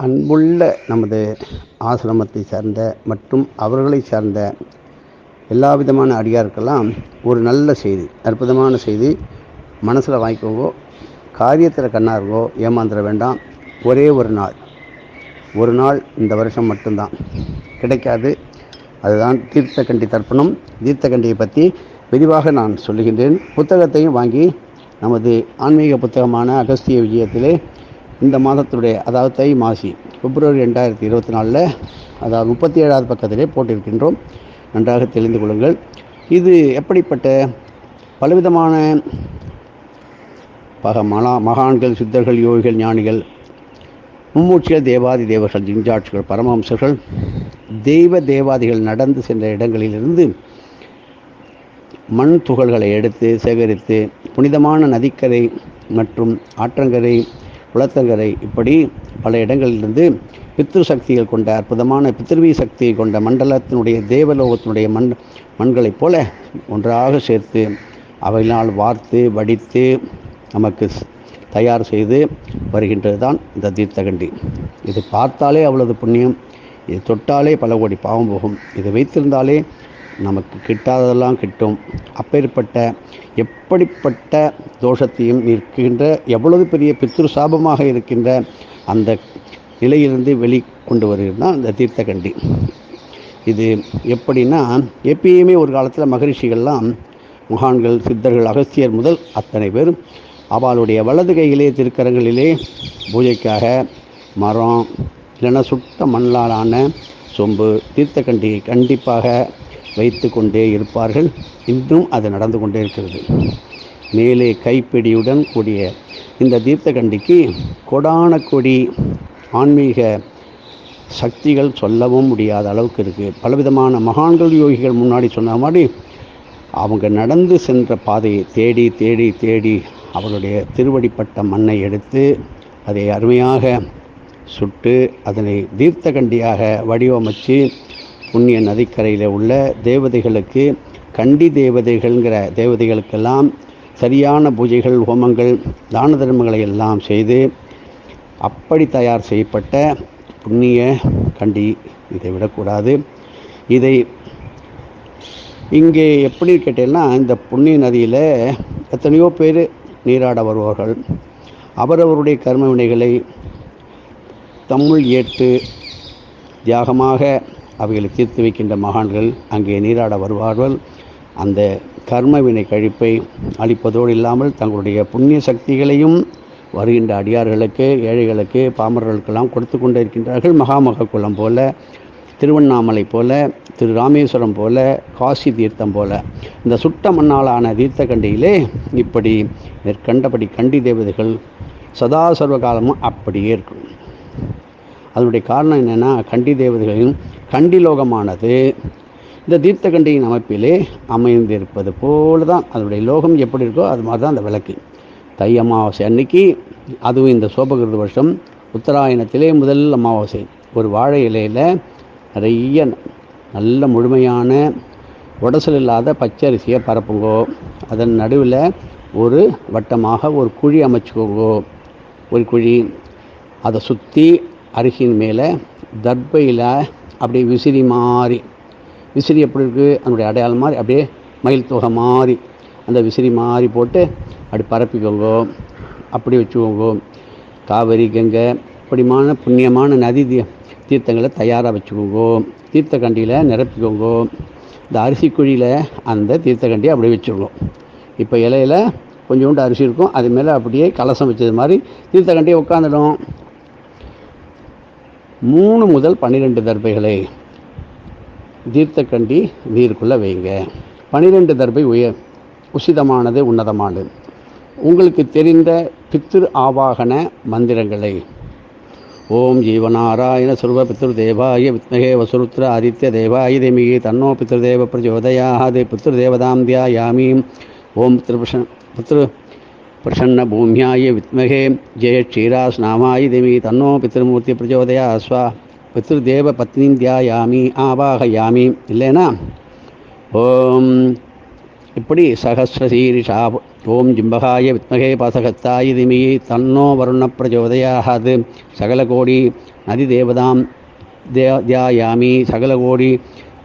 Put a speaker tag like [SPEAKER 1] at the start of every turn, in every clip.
[SPEAKER 1] அன்புள்ள நமது ஆசிரமத்தை சார்ந்த மற்றும் அவர்களை சார்ந்த எல்லா விதமான அடியாருக்கெல்லாம் ஒரு நல்ல செய்தி அற்புதமான செய்தி. மனசில் வாங்கிக்கோங்கோ காரியத்தில் கண்ணாருங்கோ ஏமாந்துட வேண்டாம். ஒரே ஒரு நாள். ஒரு நாள் இந்த வருஷம் மட்டும்தான். கிடைக்காது. அதுதான் தீர்த்தக்கண்டி தர்ப்பணம். தீர்த்தக்கண்டியை பற்றி விரிவாக நான் சொல்லுகின்றேன். புத்தகத்தையும் வாங்கி நமது ஆன்மீக புத்தகமான அகஸ்திய விஜயத்திலே இந்த மாதத்துடைய அதாவது தை மாசி பிப்ரவரி ரெண்டாயிரத்தி இருபத்தி நாலில் அதாவது முப்பத்தி ஏழாவது பக்கத்திலே போட்டிருக்கின்றோம். நன்றாக தெரிந்து கொள்ளுங்கள். இது எப்படிப்பட்ட பலவிதமான பக மலா மகான்கள் சித்தர்கள் யோகிகள் ஞானிகள் மும்மூச்சிகள் தேவாதி தேவர்கள் ஜிஞ்சாட்சிகள் பரமஹம்சர்கள் தெய்வ தேவாதிகள் நடந்து சென்ற இடங்களிலிருந்து மண் துகள்களை எடுத்து சேகரித்து புனிதமான நதிக்கரை மற்றும் ஆற்றங்கரை குளத்தங்கரை இப்படி பல இடங்களிலிருந்து பித்ரு சக்திகள் கொண்ட அற்புதமான பித்ருவி சக்தியை கொண்ட மண்டலத்தினுடைய தேவலோகத்தினுடைய மண் மண்களைப் போல ஒன்றாக சேர்த்து அவையினால் வார்த்து வடித்து நமக்கு தயார் செய்து வருகின்றது தான் இந்த தீர்த்தகண்டி. இது பார்த்தாலே அவ்வளவு புண்ணியம் இது தொட்டாலே பல கோடி பாவம் போகும். இது வைத்திருந்தாலே நமக்கு கிட்டாததெல்லாம் கிட்டும். அப்பேற்பட்ட எப்படிப்பட்ட தோஷத்தையும் நிற்கின்ற எவ்வளவு பெரிய பித்ரு சாபமாக இருக்கின்ற அந்த நிலையிலிருந்து வெளி கொண்டு வருகிறது தான் இந்த தீர்த்தகண்டி. இது எப்படின்னா எப்பயுமே ஒரு காலத்தில் மகரிஷிகள்லாம் மகான்கள் சித்தர்கள் அகஸ்தியர் முதல் அத்தனை பேரும் அவளுடைய வலது கையிலே திருக்கரங்களிலே பூஜைக்காக மரம் இல்லைன்னா சுட்ட மண்ணாலான சொம்பு தீர்த்தக்கண்டி கண்டிப்பாக வைத்து கொண்டே இருப்பார்கள். இன்னும் அது நடந்து கொண்டே இருக்கிறது. மேலே கைப்பிடியுடன் கூடிய இந்த தீர்த்தகண்டிக்கு கொடான கொடி ஆன்மீக சக்திகள் சொல்லவும் முடியாத அளவுக்கு இருக்குது பலவிதமான மகான்கள் யோகிகள் முன்னாடி சொன்ன மாதிரி அவங்க நடந்து சென்ற பாதையை தேடி தேடி தேடி அவருடைய திருவடிப்பட்ட மண்ணை எடுத்து அதை அருமையாக சுட்டு அதனை தீர்த்தகண்டியாக வடிவமைச்சு புண்ணிய நதிக்கரையில் உள்ள தேவதைகளுக்கு கண்டி தேவதைகள்ங்கிற தேவதைகளுக்கெல்லாம் சரியான பூஜைகள் ஹோமங்கள் தான தர்மங்களை எல்லாம் செய்து அப்படி தயார் செய்யப்பட்ட புண்ணிய கண்டி இதை விடக்கூடாது. இதை இங்கே எப்படி கேட்டேன்னா இந்த புண்ணிய நதியில் எத்தனையோ பேர் நீராட வருவார்கள். அவரவருடைய கர்ம வினைகளை தமிழ் ஏற்று தியாகமாக அவைகளை தீர்த்து வைக்கின்ற மகான்கள் அங்கே நீராட வருவார்கள். அந்த கர்மவினை கழிப்பை அளிப்பதோடு இல்லாமல் தங்களுடைய புண்ணிய சக்திகளையும் வருகின்ற அடியார்களுக்கு ஏழைகளுக்கு பாமரர்களுக்கெல்லாம் கொடுத்து கொண்டே இருக்கின்றார்கள் மகாமக குளம் போல திருவண்ணாமலை போல திரு ராமேஸ்வரம் போல காசி தீர்த்தம் போல. இந்த சுட்ட மண்ணாலான தீர்த்த கண்டியிலே இப்படி மேற்கண்டபடி கண்டி தேவதைகள் சதா சர்வ காலமும் அப்படியே இருக்கும். அதனுடைய காரணம் என்னென்னா கண்டி தேவதைகளின் கண்டி லோகமானது இந்த தீர்த்தகண்டியின் அமைப்பிலே அமைந்திருப்பது போல தான் அதனுடைய லோகம் எப்படி இருக்கோ அது மாதிரி தான் அந்த விளக்கு. தை அமாவாசை அன்னைக்கு அதுவும் இந்த சோபகிருத வருஷம் உத்தராயணத்திலே முதல் அமாவாசை. ஒரு வாழை இலையில் நிறைய நல்ல முழுமையான உடசல் இல்லாத பச்சரிசியை பரப்புங்கோ. அதன் நடுவில் ஒரு வட்டமாக ஒரு குழி அமைச்சுக்கோங்கோ. ஒரு குழி. அதை சுற்றி அரிசியின் மேலே தர்பையில் அப்படியே விசிறி மாறி. விசிறி எப்படி இருக்குது அதனுடைய அடையாளம் மாதிரி அப்படியே மயில் தொகை மாதிரி அந்த விசிறி மாறி போட்டு அப்படி பரப்பிக்கோங்கோ. அப்படி வச்சுக்கோங்க. காவிரி கங்கை இப்படிமான புண்ணியமான நதி தீர்த்தங்களை தயாராக வச்சுக்குவோங்கோ தீர்த்த கண்டியில் நிரப்பிக்கோங்கோ. இந்த அரிசி குழியில் அந்த தீர்த்தக்கண்டியை அப்படியே வச்சுருக்கோம். இப்போ இலையில் கொஞ்சோண்டு அரிசி இருக்கும். அது மேலே அப்படியே கலசம் வச்சது மாதிரி தீர்த்தக்கண்டியை உட்காந்துடும் மூணு முதல் பன்னிரெண்டு தர்பைகளை தீர்த்தக்கண்டி நீருக்குள்ளே வைங்க. பனிரெண்டு தர்பை உயர் உசிதமானது உன்னதமானது. உங்களுக்கு தெரிந்த பித்திரு ஆவாகன மந்திரங்களை. ஓம் ஜீவநாராயண சுர்வ பித்ரு தேவாய வித்மகே வசுருத்ர ஆதித்ய தேவாய தேமிகி தன்னோ பித்ருதேவ பிரச்சோதயாதே. பித்ரு தேவதாம் தியாயாமீம் ஓம் பித்ருபிருஷன் பித்ரு பிரசன்ன பூமியாய வித்மகே ஜெய க்ஷீராஸ்நாமாய தேமி தன்னோ பித்ருமூர்த்தி பிரச்சோதயா ஸ்வா பித்ருதேவ பத்னிம் தியாயாமி ஆவாகயாமி இல்லைனா ஓம் இப்படி சகசிரசீரிஷா ஓம் ஜிம்பகாய வித்மகே பசகத்தாய திமியை தன்னோ வருண பிரச்சோதயாகாது சகலகோடி நதி தேவதாம் தியா- தியாயாமி சகலகோடி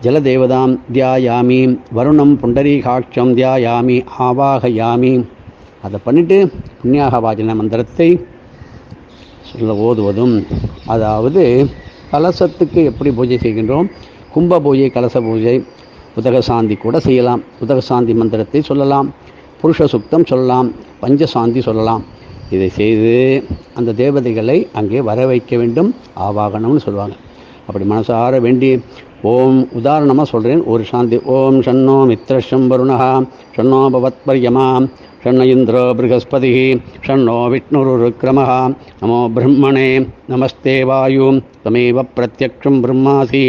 [SPEAKER 1] ஜலதேவதாம் தியாயாமி வருணம் புண்டரீகாட்சம் தியாயாமி ஆவாகயாமி அதை பண்ணிவிட்டு புண்ணியாக வாஜன மந்திரத்தை சொல்ல ஓதுவதும் அதாவது கலசத்துக்கு எப்படி பூஜை செய்கின்றோம்? கும்ப பூஜை கலச பூஜை உதகசாந்தி கூட செய்யலாம். உதகசாந்தி மந்திரத்தை சொல்லலாம். புருஷ சுத்தம் சொல்லலாம். பஞ்சசாந்தி சொல்லலாம். இதை செய்து அந்த தேவதைகளை அங்கே வர வைக்க வேண்டும். ஆவாகனம்னு சொல்லுவாங்க. அப்படி மனசார வேண்டி ஓம் உதாரணமாக சொல்கிறேன் ஒரு சாந்தி ஓம் ஷண்ணோ மித்ரஷம் வருணா ஷண்ணோ பவத்பர்யமா ஷண்ண இந்திரோ ப்ரகஸ்பதி ஷண்ணோ விஷ்ணுருக்ரமः நமோ பிரம்மணே நமஸ்தே வாயு தமேவ பிரத்யக்ஷம் பிரம்மாசி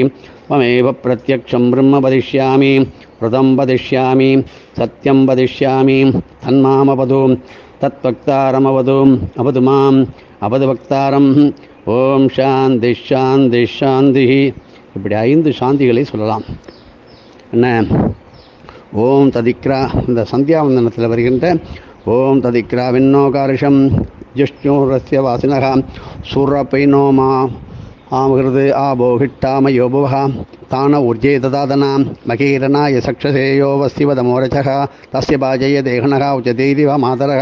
[SPEAKER 1] त्वमेव प्रत्यक्षं ब्रह्म वदिष्यामि व्रतं वदिष्यामि सत्यं वदिष्यामि तन्मामवधु तत्वक्तारमवधु अवधु माम् अवधु வக்தாரம் ஓம் சாந்தி சாந்தி சாந்தி இப்படி ஐந்து சாந்திகளை சொல்லலாம். என்ன? ஓம் ததிக்ரா இந்த சந்தியாவந்தனத்தில் வருகின்ற ஓம் ததிக்ரா விண்ணோகாரிஷம் ஜிஷ்ணுரஸ்ய வாசினகா சூரப்பைனோமா ஆமிருது ஆபோ தான ஊர்ஜே ததாதனா மகீரனாய சக்ஷசேயோ வஸ்திவதமோரச்சः தஸ்ய பாஜய தேகனः உச்சதேதி வ மாதரः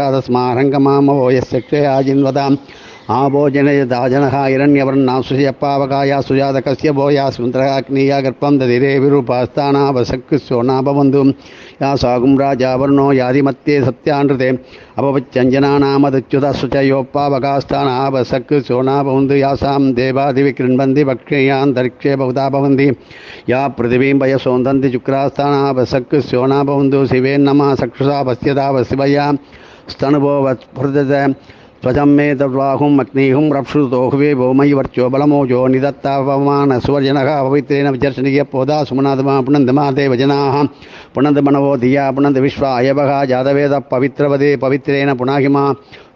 [SPEAKER 1] தஸ்மாரங்கமாமவோ यस्य जिन्वदाम् आभोजनय दाजनः हिरण्यवर्णा सुजपावकाया सुजातकस्य भोया सुन्दराग्नीया गर्भं दधिरे विरूपास्तानावसक् सोना भवन्तु या सागुं राजावर्णो यादिमत्ये सत्यानृते अपवच्चञ्जनानामदच्युतः सुचयोपावकास्तानावसक् सोना भवन्तु यासां देवादिविकृण्वन्ति भक्षेयान्तरिक्षे बहुधा भवन्ति या पृथिवीं वयसोन्दन्ति शुक्रास्तानावसक् सोना भवन्तु शिवेन्नमः सक्षुषा पश्यता शिवया स्तनुभो वत्स्फुर्दत त्वचं मे तद्वाहुम् अग्निहुं रप्सुतोहुवे भौमयि वर्चो बलमोजो निदत्तापमान सुवर्जनः पवित्रेण विचर्षणीय पोदा सुमनादमा पुनन्दमा देवजनाः पुनन्दमनवो धिया पुनन्द विश्वा अयवः जातवेदः पवित्रवदे पवित्रेण पुनाहिमा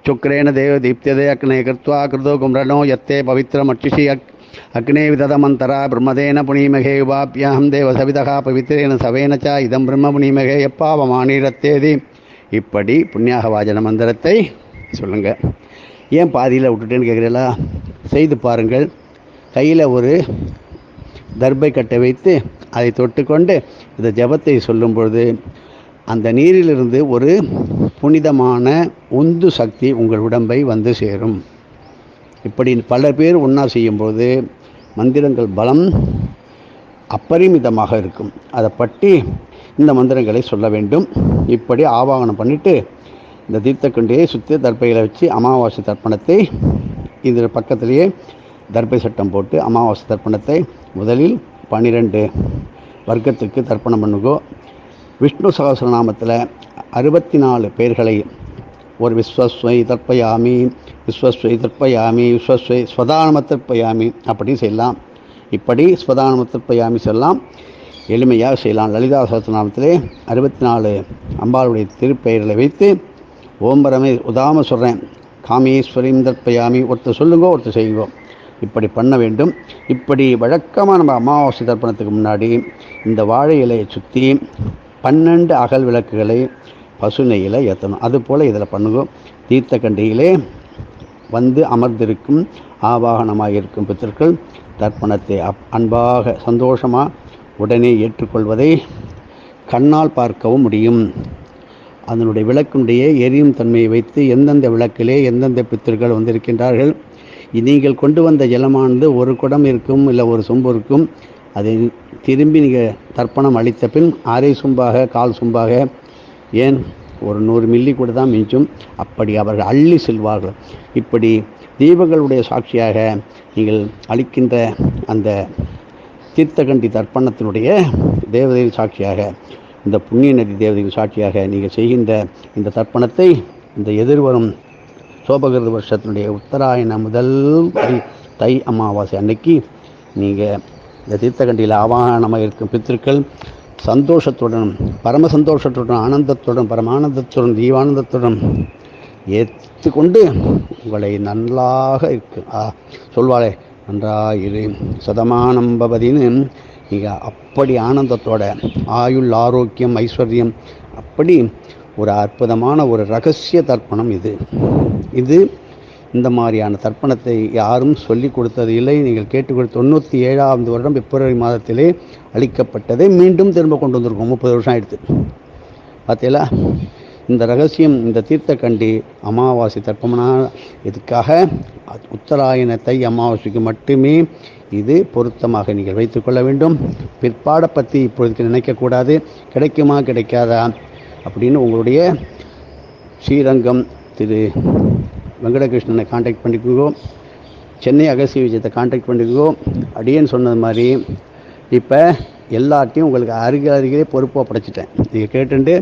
[SPEAKER 1] शुक्रेण देवदीप्त्यदे अग्ने कृत्वा कृतो कुम्रणो यत्ते पवित्रमक्षिषि अग् अग्ने विदधमन्तरा ब्रह्मदेन पुणीमहे उपाभ्याहं देवसविदः पवित्रेण सवेन च इदं ब्रह्म पुणीमहे எப்பாவமானிரத்தேதி இப்படி புண்ணியாக வாஜன மந்திரத்தை சொல்லுங்கள் ஏன் பாதியில் விட்டுட்டேன்னு கேட்குறீங்களா செய்து பாருங்கள். கையில் ஒரு தர்பை கட்டை வைத்து அதை தொட்டுக்கொண்டு இந்த ஜபத்தை சொல்லும் பொழுது அந்த நீரிலிருந்து ஒரு புனிதமான உந்து சக்தி உங்கள் உடம்பை வந்து சேரும். இப்படி பல பேர் ஒன்றா செய்யும்போது மந்திரங்கள் பலம் அப்பரிமிதமாக இருக்கும். அதை பற்றி இந்த மந்திரங்களை சொல்ல வேண்டும். இப்படி ஆவாகனம் பண்ணிவிட்டு இந்த தீர்த்தக்கண்டியை சுற்றி தர்ப்பையில் வச்சு அமாவாசை தர்ப்பணத்தை இதில் பக்கத்திலேயே தர்ப்பை சட்டம் போட்டு அமாவாசை தர்ப்பணத்தை முதலில் பன்னிரெண்டு வர்க்கத்துக்கு தர்ப்பணம் பண்ணுகோ விஷ்ணு சகசிரநாமத்தில் அறுபத்தி நாலு பேர்களை ஒரு விஸ்வஸ்வை தர்ப்பயாமி விஸ்வஸ்வை தர்ப்பயாமி விஸ்வஸ்வை ஸ்வதானம தர்ப்பயாமி அப்படி செய்யலாம். இப்படி ஸ்வதானம தர்ப்பயாமி சொல்லலாம் எளிமையாக செய்யலாம். லலிதா சகசிரநாமத்திலே அறுபத்தி நாலு அம்பாளுடைய திருப்பெயர்களை வைத்து ஓம்பரமே உதாம சொல்கிறேன் காமேஸ்வரியும் தர்ப்பயாமி ஒருத்தர் சொல்லுங்கோ ஒருத்தர் செய்யுங்கோ. இப்படி பண்ண வேண்டும். இப்படி வழக்கமாக நம்ம அமாவாசை தர்ப்பணத்துக்கு முன்னாடி இந்த வாழை இலையை சுற்றி பன்னெண்டு அகல் விளக்குகளை பசு நெய்யில் ஏற்றணும் அதுபோல் இதில் பண்ணுங்க. தீர்த்த கண்டியிலே வந்து அமர்ந்திருக்கும் ஆவாகனமாக இருக்கும் பித்தர்கள் தர்ப்பணத்தை அப் அன்பாக சந்தோஷமாக உடனே ஏற்றுக்கொள்வதை கண்ணால் பார்க்கவும் முடியும். அதனுடைய விளக்கினுடைய எரியும் தன்மையை வைத்து எந்தெந்த விளக்கிலே எந்தெந்த பித்தர்கள் வந்திருக்கின்றார்கள். நீங்கள் கொண்டு வந்த ஜலமானது ஒரு குடம் இருக்கும் இல்லை ஒரு சொம்பு இருக்கும். அதை திரும்பி நீங்கள் தர்ப்பணம் அளித்த பின் அரை சொம்பாக கால் சொம்பாக ஏன் ஒரு நூறு மில்லி கூட தான் மிஞ்சும். அப்படி அவர்கள் அள்ளி செல்வார்கள். இப்படி தீபங்களுடைய சாட்சியாக நீங்கள் அளிக்கின்ற அந்த தீர்த்தகண்டி தர்ப்பணத்தினுடைய தேவதையின் சாட்சியாக இந்த புண்ணிய நதி தேவதையின் சாட்சியாக நீங்கள் செய்கின்ற இந்த தர்ப்பணத்தை இந்த எதிர்வரும் சோபகிருத வருஷத்தினுடைய உத்தராயண முதல் தை தை அமாவாசை அன்னைக்கு நீங்கள் இந்த தீர்த்தகண்டியில் ஆவாகனமாக இருக்கும் பித்திருக்கள் சந்தோஷத்துடன் பரம சந்தோஷத்துடன் ஆனந்தத்துடன் பரமானந்தத்துடன் தீவானந்தத்துடன் ஏற்றுக்கொண்டு உங்களை நன்றாக இருக்கு ஆ, சொல்வாளே நன்றாயிரு. சதமானம் பவதின்னு நீங்கள் அப்படி ஆனந்தத்தோட ஆயுள் ஆரோக்கியம் ஐஸ்வர்யம் அப்படி ஒரு அற்புதமான ஒரு ரகசிய தர்ப்பணம் இது. இது இந்த மாதிரியான தர்ப்பணத்தை யாரும் சொல்லிக் கொடுத்தது இல்லை. நீங்கள் கேட்டுக்கொடு தொண்ணூற்றி ஏழாவது வருடம் பிப்ரவரி மாதத்திலே அளிக்கப்பட்டதை மீண்டும் திரும்ப கொண்டு வந்திருக்கோம். முப்பது வருஷம் ஆயிடுத்து பார்த்தீங்களா இந்த ரகசியம் இந்த தீர்த்தக்கண்டி அமாவாசை தர்ப்பணம்னா இதுக்காக உத்தராயணத்தை அமாவாசைக்கு மட்டுமே இது பொருத்தமாக நீங்கள் வைத்துக்கொள்ள வேண்டும். பிற்பாட பற்றி இப்பொழுதுக்கு நினைக்கக்கூடாது. கிடைக்குமா கிடைக்காதா? அப்படின்னு உங்களுடைய ஸ்ரீரங்கம் திரு வெங்கடகிருஷ்ணனை காண்டாக்ட் பண்ணிக்கோ சென்னை அகசிய விஜயத்தை காண்டாக்ட் பண்ணிக்கோ அப்படின்னு சொன்னது மாதிரி இப்போ எல்லாத்தையும் உங்களுக்கு அருகில் அருகிலே பொறுப்பாக படைச்சிட்டேன். நீங்கள் கேட்டுட்டு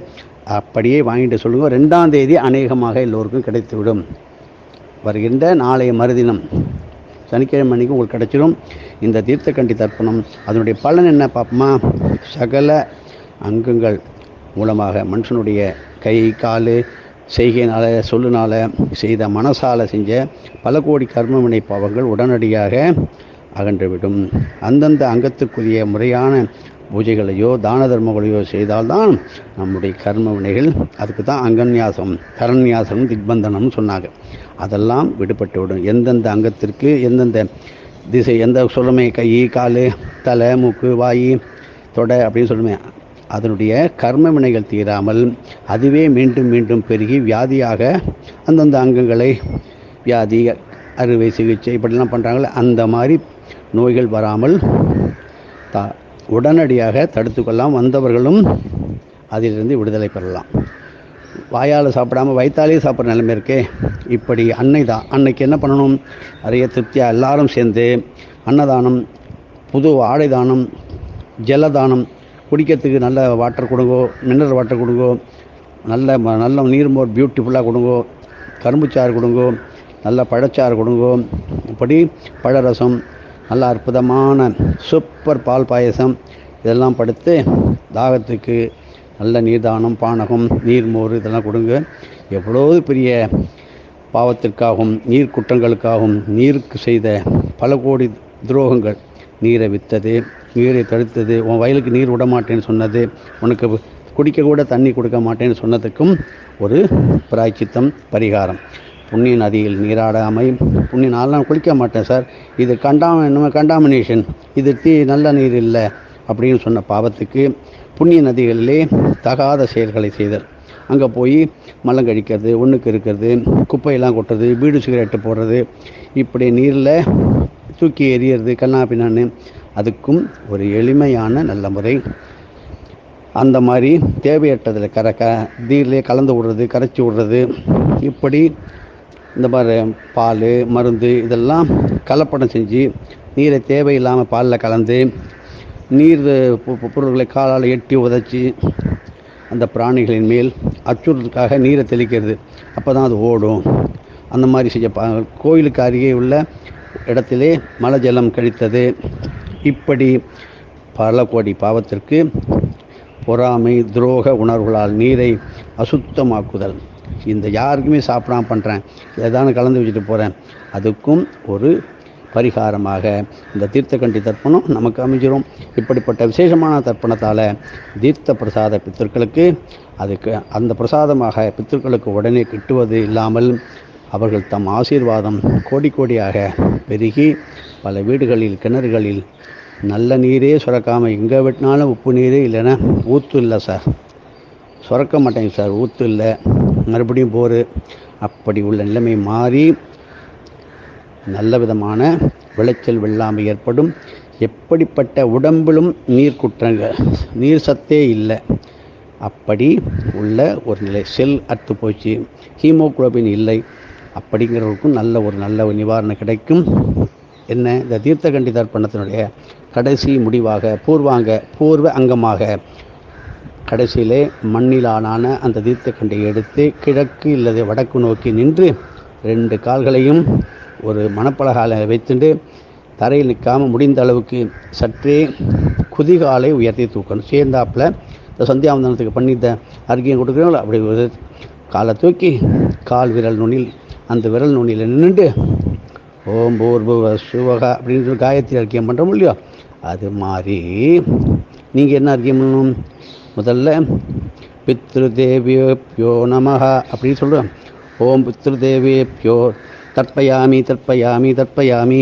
[SPEAKER 1] அப்படியே வாங்கிட்டு சொல்லுங்கள் ரெண்டாம் தேதி அநேகமாக எல்லோருக்கும் கிடைத்துவிடும். வருகின்ற நாளைய மறுதினம் சனிக்கிழமை மணிக்கு உங்களுக்கு கிடைச்சிடும் இந்த தீர்த்தக்கண்டி தர்ப்பணம் அதனுடைய பலன் என்ன பார்ப்போமா சகல அங்கங்கள் மூலமாக மனுஷனுடைய கை கால் செய்கையினால் சொல்லுனால செய்த மனசால செஞ்ச பல கோடி கர்மவினை பாவங்கள் உடனடியாக அகன்றுவிடும். அந்தந்த அங்கத்துக்குரிய முறையான பூஜைகளையோ தான தர்மங்களையோ செய்தால்தான் நம்முடைய கர்ம வினைகள் அதுக்கு தான் அங்கன்யாசம் கரண்யாசம் திக்பந்தனம்னு சொன்னாங்க. அதெல்லாம் விடுபட்டு விடும் எந்தெந்த அங்கத்திற்கு எந்தெந்த திசை எந்த சொல்லுமே கை கால் தலை மூக்கு வாய் தொடை அப்படின்னு சொல்லுமே அதனுடைய கர்ம வினைகள் தீராமல் அதுவே மீண்டும் மீண்டும் பெருகி வியாதியாக அந்தந்த அங்கங்களை வியாதி அறுவை சிகிச்சை இப்படிலாம் பண்ணுறாங்களே அந்த மாதிரி நோய்கள் வராமல் த உடனடியாக தடுத்துக்கொள்ளலாம் வந்தவர்களும் அதிலிருந்து விடுதலை பெறலாம். வாயால் சாப்பிடாம வயிற்றாலே சாப்பிட்ற நிலைமை இருக்கே. இப்படி அன்னை தான் அன்னைக்கு என்ன பண்ணணும்? நிறைய திருப்தியாக எல்லாரும் சேர்ந்து அன்னதானம் புது ஆடை தானம் ஜலதானம் குடிக்கிறதுக்கு நல்ல வாட்டர் கொடுங்கோ மினரல் வாட்டர் கொடுங்கோ நல்ல ம- நல்ல நீர் மோர் பியூட்டிஃபுல்லாக கொடுங்கோ கரும்புச்சாறு கொடுங்கோ நல்ல பழச்சாறு கொடுங்கோ இப்படி பழரசம் நல்ல அற்புதமான சூப்பர் பால் பாயசம் இதெல்லாம் படுத்து தாகத்துக்கு நல்ல நீர்தானம் பானகம் நீர்மோர் இதெல்லாம் கொடுங்க. எவ்வளோ பெரிய பாவத்திற்காகவும் நீர் குற்றங்களுக்காகவும் நீருக்கு செய்த பல கோடி துரோகங்கள். நீரை விற்றது நீரை தடுத்தது உன் வயலுக்கு நீர் விட மாட்டேன்னு சொன்னது உனக்கு குடிக்க கூட தண்ணி கொடுக்க மாட்டேன்னு சொன்னதுக்கும் ஒரு பிராய்ச்சித்தம் பரிகாரம். புண்ணிய நதியில் நீராடாமை புண்ணிய நாளெலாம் குளிக்க மாட்டேன் சார். இது கண்டாம கண்டாமினேஷன் இது தீ நல்ல நீர் இல்லை அப்படின்னு சொன்ன பாவத்துக்கு புண்ணிய நதிகளிலே தகாத செயல்களை செய்தல். அங்கே போய் மலம் கழிக்கிறது ஒன்றுக்கு இருக்கிறது குப்பையெல்லாம் கொட்டுறது வீடு சிகரெட்டு போடுறது இப்படி நீரில் தூக்கி எறியறது கண்ணா பின்னான்னு அதுக்கும் ஒரு எளிமையான நல்ல முறை. அந்த மாதிரி தேவையற்றதில் கர க நீர்லேயே கலந்து விடுறது கரைச்சி விடுறது இப்படி இந்த மாதிரி பால் மருந்து இதெல்லாம் கலப்படம் செஞ்சு நீரை தேவையில்லாமல் பாலில் கலந்து நீர் பொருட்களை காலால் எட்டி உதச்சி அந்த பிராணிகளின் மேல் அச்சுறுத்துக்காக நீரை தெளிக்கிறது. அப்போ தான் அது ஓடும். அந்த மாதிரி செய்ய கோயிலுக்கு அருகே உள்ள இடத்திலே மலை ஜலம் கழித்தது. இப்படி பல கோடி பாவத்திற்கு பொறாமை துரோக உணர்வுகளால் நீரை அசுத்தமாக்குதல். இந்த யாருக்குமே சாப்பிடாம பண்ணுறேன் ஏதானு கலந்து வச்சுட்டு போகிறேன் அதுக்கும் ஒரு பரிகாரமாக இந்த தீர்த்தக்கண்டி தர்ப்பணம் நமக்கு அமைஞ்சிடும் இப்படிப்பட்ட விசேஷமான தர்ப்பணத்தால் தீர்த்த பிரசாத பித்தர்களுக்கு அதுக்கு அந்த பிரசாதமாக பித்தர்களுக்கு உடனே கிட்டுவது இல்லாமல் அவர்கள் தம் ஆசீர்வாதம் கோடி கோடியாக பெருகி பல வீடுகளில் கிணறுகளில் நல்ல நீரே சுரக்காமல் எங்கே வெட்டினாலும் உப்பு நீரே இல்லைன்னா ஊற்று இல்லை சார். சுரக்க மாட்டேங்க சார் ஊற்று இல்லை. மறுபடியும் போர். அப்படி உள்ள நிலைமை மாறி நல்ல விதமான விளைச்சல் வெள்ளாமை ஏற்படும். எப்படிப்பட்ட உடம்பிலும் நீர் குற்றங்கள் நீர் சத்தே இல்லை. அப்படி உள்ள ஒரு நிலை செல் அத்து போச்சு ஹீமோகுளோபின் இல்லை. அப்படிங்கிறவருக்கும் நல்ல ஒரு நல்ல ஒரு நிவாரணம் கிடைக்கும். என்ன? இந்த தீர்த்தகண்டி தர்ப்பணத்தினுடைய கடைசி முடிவாக பூர்வாங்க பூர்வ அங்கமாக கடைசியிலே மண்ணிலான அந்த தீர்த்தக்கண்டை எடுத்து கிழக்கு இல்லது வடக்கு நோக்கி நின்று ரெண்டு கால்களையும் ஒரு மணப்பலகால வைத்துண்டு தரையில் நிற்காமல் முடிந்த அளவுக்கு சற்றே குதிகாலை உயர்த்தி தூக்கணும். சேர்ந்தாப்புல இந்த சந்தியாவந்தனத்துக்கு பண்ணி இந்த அருகியம் கொடுக்குறோம்ல அப்படி ஒரு காலை தூக்கி கால் விரல் நுனில் அந்த விரல் நுனியில் நின்றுட்டு ஓம் பூர்புவ சுவகா அப்படின்னு சொல்லி காயத்ரி அர்க்கியம் பண்ணுறோம் இல்லையோ? அது மாதிரி நீங்கள் என்ன அர்க்கியம் பண்ணணும்? முதல்ல பித்ரு தேவியோ பியோ நமகா அப்படின்னு சொல்கிறோம் ஓம் பித்ரு பித்ருதேவேப்பியோ தர்ப்பயாமி தர்ப்பயாமி தர்ப்பயாமி.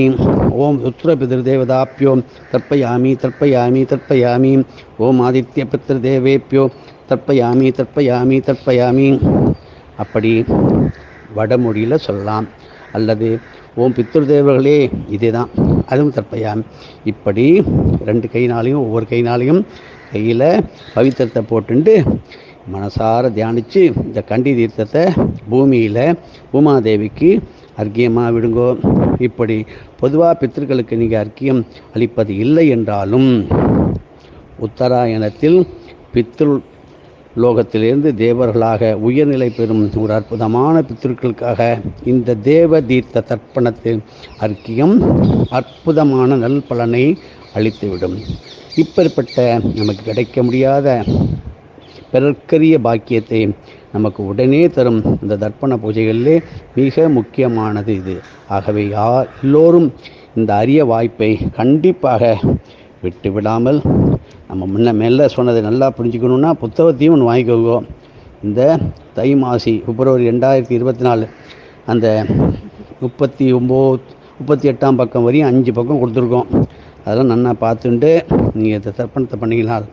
[SPEAKER 1] ஓம் ருத்ர பிதிருதேவதாப்பியோ தர்ப்பயாமி தர்ப்பயாமி தர்ப்பயாமி. ஓம் ஆதித்ய பித்ருதேவேப்பியோ தர்ப்பயாமி தர்ப்பயாமி தர்ப்பயாமி. அப்படி வடமொழியில் சொல்லலாம். அல்லது ஓம் பித்ருதேவர்களே இதே தான் அதுவும் தற்பயாமி இப்படி ரெண்டு கைனாலையும் ஒவ்வொரு கைனாலையும் கையில் பவித்திரத்தை போட்டுண்டு மனசார தியானித்து இந்த கண்டி தீர்த்தத்தை பூமியில் பூமாதேவிக்கு அர்க்கியமாக விடுங்கோ. இப்படி பொதுவாக பித்திருக்களுக்கு நீங்கள் அர்க்கியம் அளிப்பது இல்லை என்றாலும் உத்தராயணத்தில் பித்ரு லோகத்திலிருந்து தேவர்களாக உயர்நிலை பெறும் ஒரு அற்புதமான பித்திருக்களுக்காக இந்த தேவ தீர்த்த தர்ப்பணத்தில் அர்க்கியம் அற்புதமான நல் பலனை அளித்துவிடும். இப்பேற்பட்ட நமக்கு கிடைக்க முடியாத பிறர்க்கரிய பாக்கியத்தை நமக்கு உடனே தரும் இந்த தர்ப்பண பூஜைகளிலே மிக முக்கியமானது இது. ஆகவே யார் எல்லோரும் இந்த அரிய வாய்ப்பை கண்டிப்பாக விட்டு விடாமல் நம்ம முன்ன மேலே சொன்னதை நல்லா புரிஞ்சுக்கணுன்னா புத்தகத்தையும் ஒன்று வாங்கிக்கோங்க. இந்த தை மாசி பிப்ரவரி ரெண்டாயிரத்தி இருபத்தி நாலு அந்த முப்பத்தி ஒம்பது முப்பத்தி எட்டாம் பக்கம் வரையும் அஞ்சு பக்கம் கொடுத்துருக்கோம். அதெல்லாம் நல்லா பார்த்துட்டு நீங்கள் இந்த தர்ப்பணத்தை பண்ணிக்கலாம்.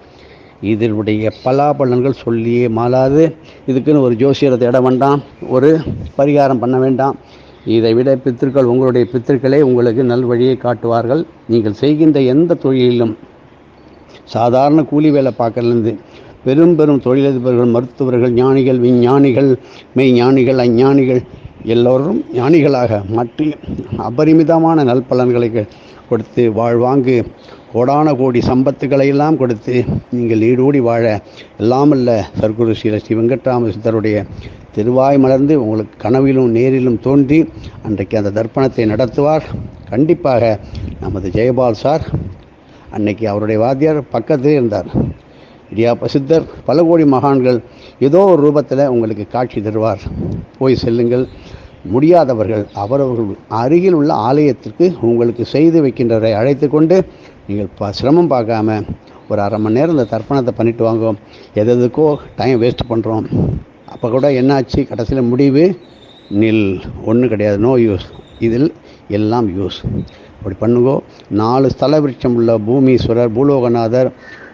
[SPEAKER 1] இதனுடைய பலாபலன்கள் சொல்லியே மாறாது இதுக்குன்னு ஒரு ஜோசியரை தேட வேண்டாம். ஒரு பரிகாரம் பண்ண வேண்டாம். இதை விட பித்திருக்கள் உங்களுடைய பித்திருக்களே உங்களுக்கு நல்வழியை காட்டுவார்கள். நீங்கள் செய்கின்ற எந்த தொழிலிலும் சாதாரண கூலி வேலை பார்க்கறதுலேருந்து பெரும் பெரும் தொழிலதிபர்கள் மருத்துவர்கள் ஞானிகள் விஞ்ஞானிகள் மெய் ஞானிகள் அஞ்ஞானிகள் எல்லோரும் ஞானிகளாக மற்ற அபரிமிதமான நல்பலன்களை கொடுத்து வாழ்வாங்கு. கோடான கோடி சம்பத்துக்களை எல்லாம் கொடுத்து நீங்கள் ஈடோடி வாழ எல்லாமல்ல சர்க்குரு ஸ்ரீ ஸ்ரீ வெங்கட்ராம சித்தருடைய திருவாய் மலர்ந்து உங்களுக்கு கனவிலும் நேரிலும் தோன்றி அன்றைக்கு அந்த தர்ப்பணத்தை நடத்துவார். கண்டிப்பாக நமது ஜெயபால் சார் அன்னைக்கு அவருடைய வாத்தியார் பக்கத்திலே இருந்தார். இடியாப்ப சித்தர் பல கோடி மகான்கள் ஏதோ ஒரு ரூபத்தில் உங்களுக்கு காட்சி தருவார். போய் செல்லுங்கள். முடியாதவர்கள் அவரவர்கள் அருகில் உள்ள ஆலயத்திற்கு உங்களுக்கு செய்து வைக்கின்றவரை அழைத்து கொண்டு நீங்கள் ப சிரமம் பார்க்காம ஒரு அரை மணி நேரம் இந்த தர்ப்பணத்தை பண்ணிட்டு வாங்க. எது எதுக்கோ டைம் வேஸ்ட் பண்ணுறோம் அப்போ கூட என்னாச்சு? கடைசியில் முடிவு நில் ஒன்றும் கிடையாது. நோ யூஸ் இதில் எல்லாம் யூஸ் அப்படி பண்ணுங்கோ. நாலு ஸ்தல விருட்சம் உள்ள பூமீஸ்வரர் பூலோகநாதர்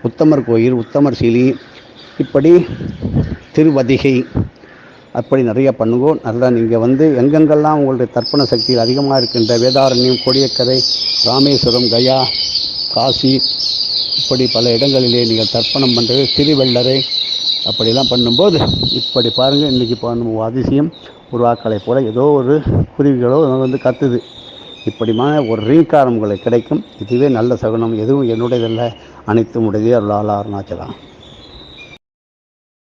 [SPEAKER 1] உத்தமர் கோயில் உத்தமர் சிலி இப்படி திருவதிகை அப்படி நிறைய பண்ணுங்கோ. நல்லா நீங்கள் வந்து எங்கெங்கெல்லாம் உங்களுடைய தர்ப்பண சக்தியில் அதிகமாக இருக்கின்ற வேதாரண்யம் கொடியக்கரை ராமேஸ்வரம் கயா காசி இப்படி பல இடங்களிலே நீங்கள் தர்ப்பணம் பண்ணுறது திருவெள்ளரை அப்படிலாம் பண்ணும்போது இப்படி பாருங்கள் இன்றைக்கி பண்ணும் அதிசயம் உருவாக்கலை போல் ஏதோ ஒரு குருவிகளோ வந்து கத்துது. இப்படிமான ஒரு ரீங்காரம் உங்களுக்கு கிடைக்கும். இதுவே நல்ல சகுனம். எதுவும் என்னுடையதல்ல. அனைத்தும் உடையதே அருளால் அருணாச்சலம்.